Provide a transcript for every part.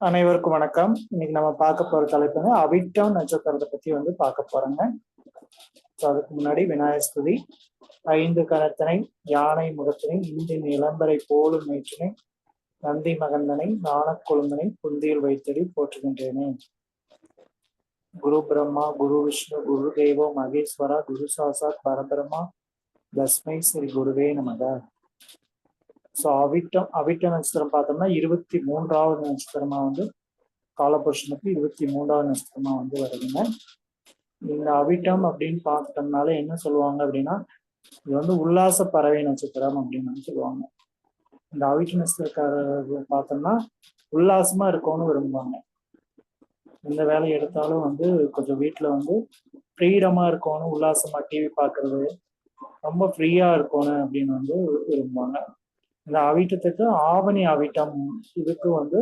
அனைவருக்கும் வணக்கம். இன்னைக்கு நம்ம பார்க்க போற தலைப்பு வந்து அவிட்டம் நட்சத்திரத்தை பத்தி வந்து பார்க்க போறோங்க. ஸோ அதுக்கு முன்னாடி விநாயகர் ஸ்துதி. ஐந்து கரத்தனை யானை முகத்தினை இந்தின் இளம்பரை போலும் நேற்றினை நந்தி மகந்தனை நாணக் கொழுந்தனை புந்தியில் வைத்தடி போற்றுகின்றேனே. குரு பிரம்மா குரு விஷ்ணு குரு தேவோ மகேஸ்வரா குரு சாசாத் பரபிரம்மா தஸ்மை ஸ்ரீ குருவே நமக. ஸோ அவிட்டம் அவிட்ட நட்சத்திரம் பார்த்தோம்னா இருபத்தி மூன்றாவது நட்சத்திரமா வந்து காலபுருஷனுக்கு இருபத்தி மூன்றாவது நட்சத்திரமா வந்து வருதுங்க. இந்த அவிட்டம் அப்படின்னு பார்த்தோம்னால என்ன சொல்லுவாங்க அப்படின்னா இது வந்து உல்லாச பறவை நட்சத்திரம் அப்படின்னு வந்து சொல்லுவாங்க. இந்த அவிட்ட நட்சத்திரக்காரர்கள் பார்த்தோம்னா உல்லாசமா இருக்கணும்னு விரும்புவாங்க. எந்த வேலை எடுத்தாலும் வந்து கொஞ்சம் வீட்டில் வந்து ஃப்ரீடமா இருக்கணும் உல்லாசமா டிவி பார்க்கறது ரொம்ப ஃப்ரீயா இருக்கணும் அப்படின்னு வந்து விரும்புவாங்க. இந்த அவிட்டத்துக்கு ஆவணி அவிட்டம் இதுக்கு வந்து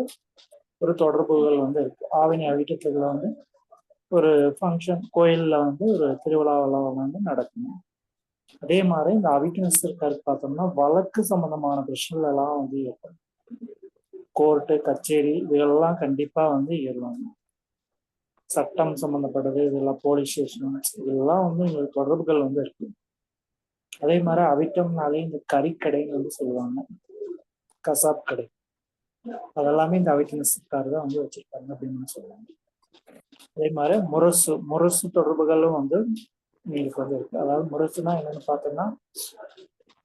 ஒரு தொடர்புகள் வந்து இருக்கு. ஆவணி அவிட்டத்துல வந்து ஒரு ஃபங்க்ஷன் கோயிலில் வந்து ஒரு திருவிழாவெல்லாம் வந்து நடக்கும் அதே மாதிரி இந்த அவிட்டனஸ்தருக்கு பார்த்தோம்னா வழக்கு சம்பந்தமான பிரச்சனைகள் எல்லாம் வந்து ஏற்படும். கோர்ட்டு கச்சேரி இதெல்லாம் கண்டிப்பாக வந்து ஏறுவாங்க சட்டம் சம்பந்தப்பட்டது இதெல்லாம் போலீஸ் ஸ்டேஷன் இதெல்லாம் வந்து எங்களுக்கு தொடர்புகள் வந்து இருக்கு. அதே மாதிரி அவிட்டம்னாலே இந்த கறிக்கடைன்னு வந்து சொல்லுவாங்க. கசாப் கடை அதெல்லாமே இந்த அவிட்டனஸ்கார் தான் வந்து வச்சிருக்காங்க அப்படின்னு சொல்லுவாங்க அதே மாதிரி முரசு முரசு தொடர்புகளும் வந்து எங்களுக்கு வந்து இருக்கு. அதாவது முரசுனா என்னன்னு பார்த்தோம்னா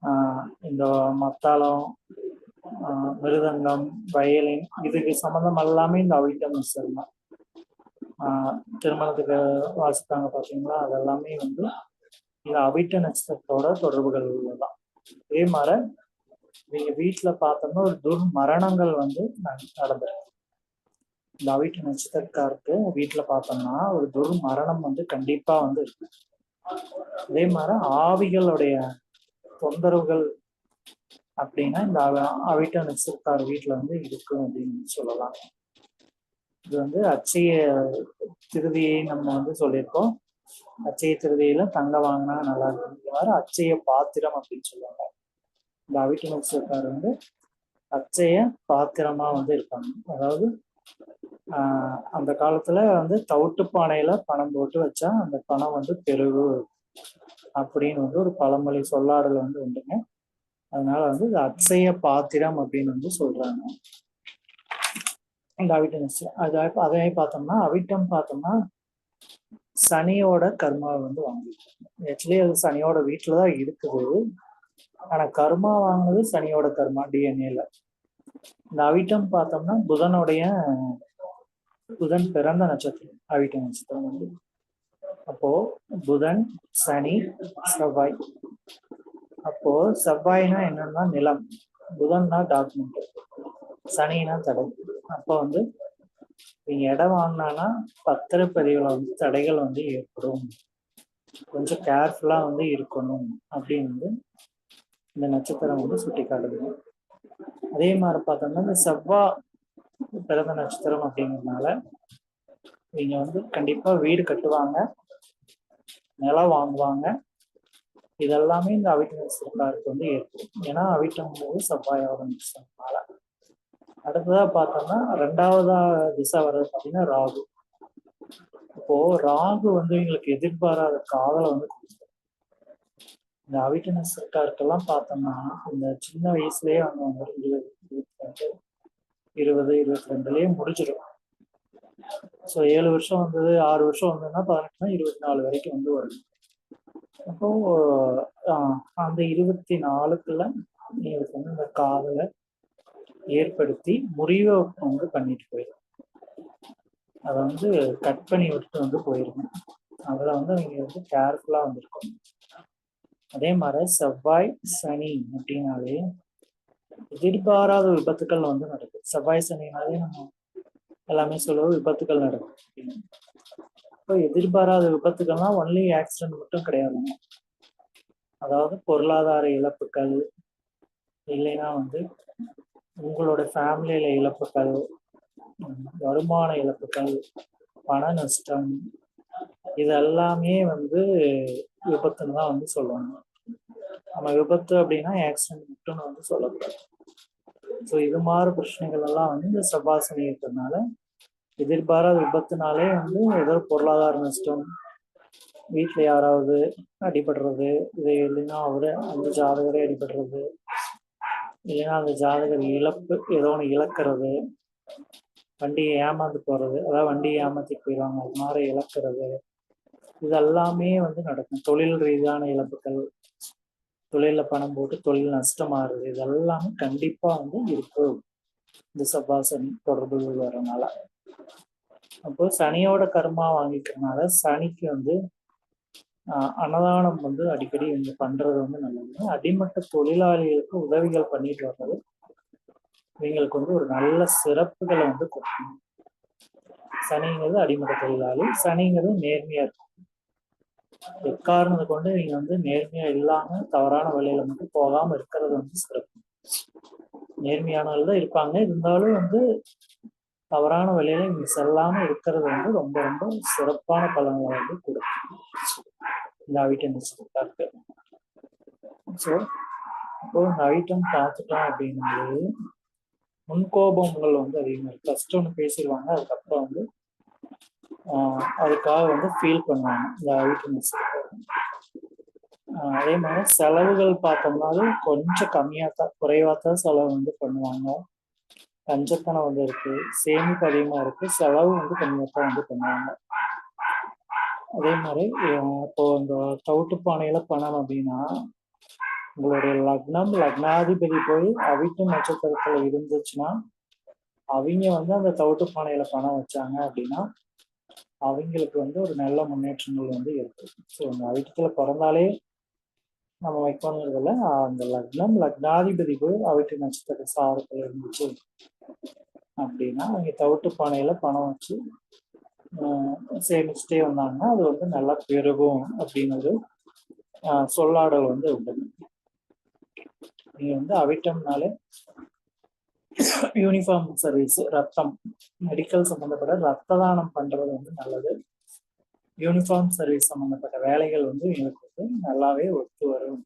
ஆஹ் இந்த மத்தாளம் ஆஹ் மிருதங்கம் வயலின் இதுக்கு சம்மந்தம் எல்லாமே இந்த அவிட்டம் தான் ஆஹ் திருமணத்துக்கு வாசித்தாங்க பார்த்தீங்களா? அதெல்லாமே வந்து இந்த அவிட்ட நட்சத்திரத்தோட தொடர்புகள் தான் அதே மாதிரி நீங்க வீட்டுல பார்த்தோம்னா ஒரு துர்மரணங்கள் வந்து நடந்திருக்கு இந்த வீட்டு நட்சத்திரக்காருக்கு வீட்டுல பார்த்தோம்னா ஒரு துர்மரணம் வந்து கண்டிப்பா வந்து இருக்கு. அதே மாதிரி ஆவிகளுடைய தொந்தரவுகள் அப்படின்னா இந்த அவிட்ட நட்சத்திரக்கார் வீட்டுல வந்து இருக்கும் அப்படின்னு சொல்லலாம். இது வந்து அச்சய திருதியை நம்ம வந்து சொல்லியிருக்கோம். அச்சய திருதியில தங்க வாங்கினா நல்லா இருக்கும். இந்த மாதிரி அச்சய பாத்திரம் அப்படின்னு சொல்லுவாங்க. இந்த அவிட்டு நட்சத்திரக்கார் வந்து அச்சைய பாத்திரமா வந்து இருப்பாங்க. அதாவது ஆஹ் அந்த காலத்துல வந்து தவிட்டு பானையில பணம் போட்டு வச்சா அந்த பணம் வந்து பெருகு அப்படின்னு வந்து ஒரு பழமொழி சொல்லாடல் வந்து உண்டுங்க. அதனால வந்து இது அச்சய பாத்திரம் அப்படின்னு வந்து சொல்றாங்க. இந்த அவிட்டு நட்சத்திரம் அதை அதே பார்த்தோம்னா அவிட்டம் பார்த்தோம்னா சனியோட கர்மாவை வந்து வாங்கிட்டு ஆக்சுவலி அது சனியோட வீட்டில் தான் இருக்குது. ஆனா கர்மா வாங்குறது சனியோட கர்மா டிஎன்ஏல இந்த அவிட்டம் பார்த்தோம்னா புதனுடைய புதன் பிறந்த நட்சத்திரம் அவிட்ட நட்சத்திரம் வந்து. அப்போ புதன் சனி செவ்வாய். அப்போ செவ்வாய்னா என்னன்னா நிலம். புதன்னா டாக்குமெண்ட் சனினா தடை. அப்போ வந்து நீங்க இடம் வாங்கினானா பத்திரப்பதிவுல வந்து தடைகள் வந்து ஏற்படும். கொஞ்சம் கேர்ஃபுல்லா வந்து இருக்கணும் அப்படின்னு வந்து இந்த நட்சத்திரம் வந்து சுட்டி காட்டுதுங்க அதே மாதிரி பார்த்தோம்னா இந்த செவ்வா பிறந்த நட்சத்திரம் அப்படிங்கிறதுனால நீங்க வந்து கண்டிப்பா வீடு கட்டுவாங்க. நிலம் வாங்குவாங்க. இதெல்லாமே இந்த அவிட்ட நட்சத்திரக்காருக்கு வந்து ஏற்படும் ஏன்னா அவிட்டம் போது செவ்வாயோட நட்சத்திரம்னால அடுத்ததா பார்த்தோம்னா ரெண்டாவதா திசை வர்றது பார்த்தீங்கன்னா ராகு. இப்போ ராகு வந்து எங்களுக்கு எதிர்பாராத காதலை வந்து கொடுக்கும். இந்த அவிட்ட இருக்காருக்கெல்லாம் பார்த்தோம்னா இந்த சின்ன வயசுலயே அவங்க வந்து இருபது இருபத்தி ரெண்டு இருபது இருபத்தி ரெண்டுலயே முடிஞ்சிடும். ஸோ ஏழு வருஷம் வந்தது ஆறு வருஷம் வந்ததுன்னா பதினெட்டுனா இருபத்தி நாலு வரைக்கும் வந்து வரும். அப்போ அந்த இருபத்தி நாலுக்குள்ள எங்களுக்கு வந்து இந்த காதலை ஏற்படுத்தி முறிவை வந்து பண்ணிட்டு போயிடும். அதை வந்து கட் பண்ணி விட்டு வந்து போயிருக்கணும் அதில் வந்து அவங்க வந்து கேர்ஃபுல்லாக வந்திருக்கணும் அதே மாதிரி செவ்வாய் சனி அப்படின்னாலே எதிர்பாராத விபத்துக்கள் வந்து நடக்குது. செவ்வாய் சனினாலே நம்ம எல்லாமே சொல்லுவோம் விபத்துக்கள் நடக்கும். இப்போ எதிர்பாராத விபத்துக்கள்லாம் ஒன்லி ஆக்சிடென்ட் மட்டும் கிடையாதுங்க அதாவது பொருளாதார இழப்புகள் இல்லைன்னா வந்து உங்களோட ஃபேமிலியில இழப்புகள் வருமான இழப்புகள் பண நஷ்டம் இது எல்லாமே வந்து விபத்துன்னு தான் வந்து சொல்லுவாங்க. நம்ம விபத்து அப்படின்னா ஆக்சிடென்ட் மட்டும் வந்து சொல்லக்கூடாது. ஸோ இது மாதிரி பிரச்சனைகள் எல்லாம் வந்து இந்த செவ்வாசனி இருக்கிறதுனால எதிர்பாராத விபத்துனாலே வந்து ஏதோ பொருளாதார நஷ்டம் வீட்டில் யாராவது அடிபடுறது இது இல்லைன்னா அவரு அந்த ஜாதகரே அடிபடுறது இல்லைன்னா அந்த ஜாதகர் இழப்பு ஏதோ ஒன்று இழக்கிறது வண்டியை ஏமாந்து போறது அதாவது வண்டியை ஏமாத்தி போயிடுவாங்க அது மாதிரி இழக்கிறது. இது எல்லாமே வந்து நடக்கும். தொழில் ரீதியான இழப்புகள் தொழில பணம் போட்டு தொழில் நஷ்டமாகுது இது எல்லாமே கண்டிப்பா வந்து இருக்கும் இந்த சபாசனி தொடர்பு வரனால அப்போ சனியோட கர்மா வாங்கிக்கிறதுனால சனிக்கு வந்து அன்னதானம் வந்து அடிக்கடி இவங்க பண்றது வந்து நல்லது. அடிமட்ட தொழிலாளிகளுக்கு உதவிகள் பண்ணிட்டு வர்றது இவங்களுக்கு வந்து ஒரு நல்ல சிறப்புகளை வந்து கொடுக்கணும். சனிங்கிறது அடிமட்ட தொழிலாளி சனிங்கிறது நேர்மையா இருக்கும் எக்காரணத்தை கொண்டு நீங்க வந்து நேர்மையா இல்லாம தவறான வழியில மட்டும் போகாம இருக்கிறது வந்து சிறப்பு. நேர்மையானவர்கள் தான் இருப்பாங்க. இருந்தாலும் வந்து தவறான வழியில இங்க செல்லாம இருக்கிறது வந்து ரொம்ப ரொம்ப சிறப்பான பலன்களை வந்து கொடுக்கும். இந்த ஐட்டம் இருக்கு ஸோ இப்போ இந்த ஐட்டம் பார்த்துட்டோம் அப்படின்னாலே முன்கோபங்கள் வந்து அதிகமாக இருக்கு. ஃபர்ஸ்ட் ஒன்று பேசிடுவாங்க அதுக்கப்புறம் வந்து அதுக்காக வந்து ஃபீல் பண்ணுவாங்க. இந்த ஐட்டம் அதே மாதிரி செலவுகள் பார்த்தோம்னாலும் கொஞ்சம் கம்மியாக தான் குறைவாக தான் செலவு வந்து பண்ணுவாங்க. கஞ்சத்தனம் வந்து இருக்கு சேமிப்பு அதிகமாக இருக்கு செலவு வந்து கம்மியாக தான் வந்து பண்ணுவாங்க. அதே மாதிரி இப்போ இந்த தவிட்டு பானையில பணம் அப்படின்னா உங்களுடைய லக்னம் லக்னாதிபதி போய் அவிட்டு நட்சத்திரத்துல இருந்துச்சுன்னா அவங்க வந்து அந்த தவிட்டு பானையில பணம் வச்சாங்க அப்படின்னா அவங்களுக்கு வந்து ஒரு நல்ல முன்னேற்றங்கள் வந்து இருக்கு. ஸோ அந்த அவிட்டத்துல பிறந்தாலே நம்ம வைக்கணுங்கிறதுல அந்த லக்னம் லக்னாதிபதி போய் அவிட்டு நட்சத்திர சாரத்துல இருந்துச்சு அப்படின்னா அவங்க தவிட்டு பானையில பணம் வச்சு சேமிச்சுட்டே வந்தாங்கன்னா அது வந்து நல்லா பெருகும் அப்படின்னு ஒரு சொல்லாடல் வந்து உண்டு. நீங்க வந்து அவிட்டம்னாலே யூனிஃபார்ம் சர்வீஸ் ரத்தம் மெடிக்கல் சம்பந்தப்பட்ட ரத்த தானம் பண்றது வந்து நல்லது. யூனிஃபார்ம் சர்வீஸ் சம்பந்தப்பட்ட வேலைகள் வந்து எங்களுக்கு வந்து நல்லாவே ஒத்து வரும்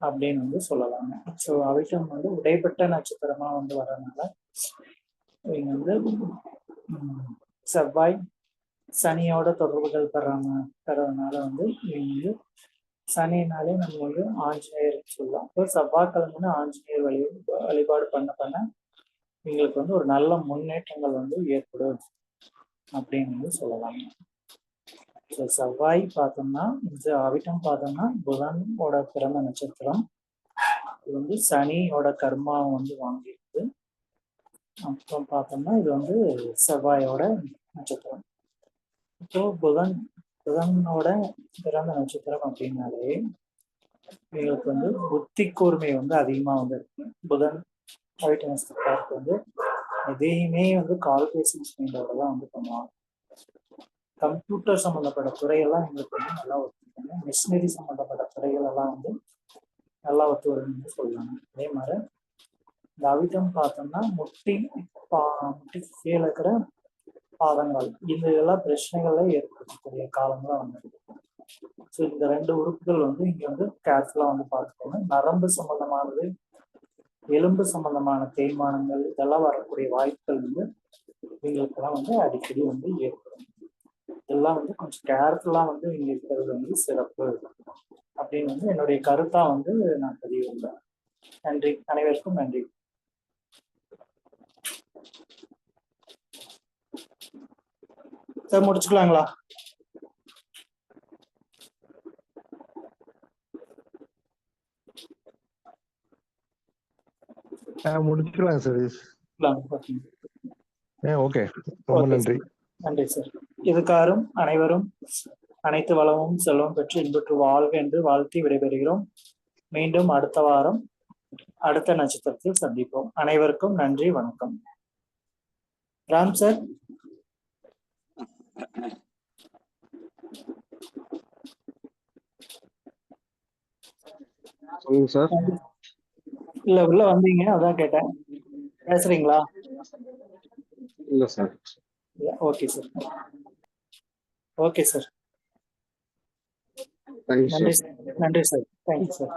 அப்படின்னு வந்து சொல்லலாங்க. ஸோ அவிட்டம் வந்து உடைப்பட்ட நட்சத்திரமா வந்து வரதுனால இவங்க வந்து செவ்வாய் சனியோட தொடர்புகள் பெறாம பெறதுனால வந்து இவங்க வந்து சனினாலே நம்ம வந்து ஆஞ்சநேயர் சொல்லலாம் இப்போ செவ்வாய்க்கிழமைன்னு ஆஞ்சநேயர் வழி வழிபாடு பண்ண பண்ண எங்களுக்கு வந்து ஒரு நல்ல முன்னேற்றங்கள் வந்து ஏற்படும் அப்படின்னு வந்து சொல்லலாம். ஸோ செவ்வாய் பார்த்தோம்னா இந்த அவிட்டம் பார்த்தோம்னா புதனோட பிறந்த நட்சத்திரம். இது வந்து சனியோட கர்மா வந்து வாங்கியிருக்கு. அப்புறம் பார்த்தோம்னா இது வந்து செவ்வாயோட நட்சத்திரம். இப்போ புதன் புதனோட பிறந்த நட்சத்திரம் அப்படின்னாலே எங்களுக்கு வந்து புத்தி கூர்மை வந்து அதிகமா வந்து இருக்கு. புதன் அவிட்ட வந்து எதையுமே வந்து கால்குலேஷன்ஸ் ஸ்பீடோட தான் வந்து பண்ணுவாங்க. கம்ப்யூட்டர் சம்மந்தப்பட்ட துறையெல்லாம் எங்களுக்கு வந்து நல்லா ஒத்துக்காங்க மிஷினரி சம்மந்தப்பட்ட துறைகள் எல்லாம் வந்து நல்லா ஒத்து வரும்னு சொல்லலாம் அதே மாதிரி இந்த அவிதம் பார்த்தோம்னா முட்டி பா முட்டி கீழே இருக்கிற பாதங்கள். இது எல்லாம் பிரச்சனைகளை ஏற்படுத்தக்கூடிய காலங்களாக வந்து ஸோ இந்த ரெண்டு உறுப்புகள் வந்து இங்க வந்து கேர்ஃபுல்லாக வந்து பார்த்துக்கோங்க. நரம்பு சம்பந்தமானது எலும்பு சம்பந்தமான தேய்மானங்கள் இதெல்லாம் வரக்கூடிய வாய்ப்புகள் வந்து இவங்களுக்கெல்லாம் வந்து அடிக்கடி வந்து ஏற்படும். இதெல்லாம் வந்து கொஞ்சம் கேர்ஃபுல்லா வந்து இங்க இருக்கிறது வந்து சிறப்பு அப்படின்னு வந்து என்னுடைய கருத்தா வந்து நான் பதிவு நன்றி. அனைவருக்கும் நன்றி. சார் முடிச்சுக்கலாங்களா? முடிச்சுக்கலாம் சார் ஓகே. ரொம்ப நன்றி. நன்றி சார். இதுக்காரும் அனைவரும் அனைத்து வளமும் செல்வம் பெற்று இன்புற்று வாழ்க என்று வாழ்த்தி விடைபெறுகிறோம். மீண்டும் அடுத்த வாரம் அடுத்த நட்சத்திரத்தில் சந்திப்போம். அனைவருக்கும் நன்றி வணக்கம். ராம் சார். சொல்லுங்க சார் இல்ல உள்ள வந்தீங்க அதான் கேட்டேன். பேசுறீங்களா? இல்ல sir okay sir okay sir நன்றி சார் நன்றி சார் தேங்க்யூ சார்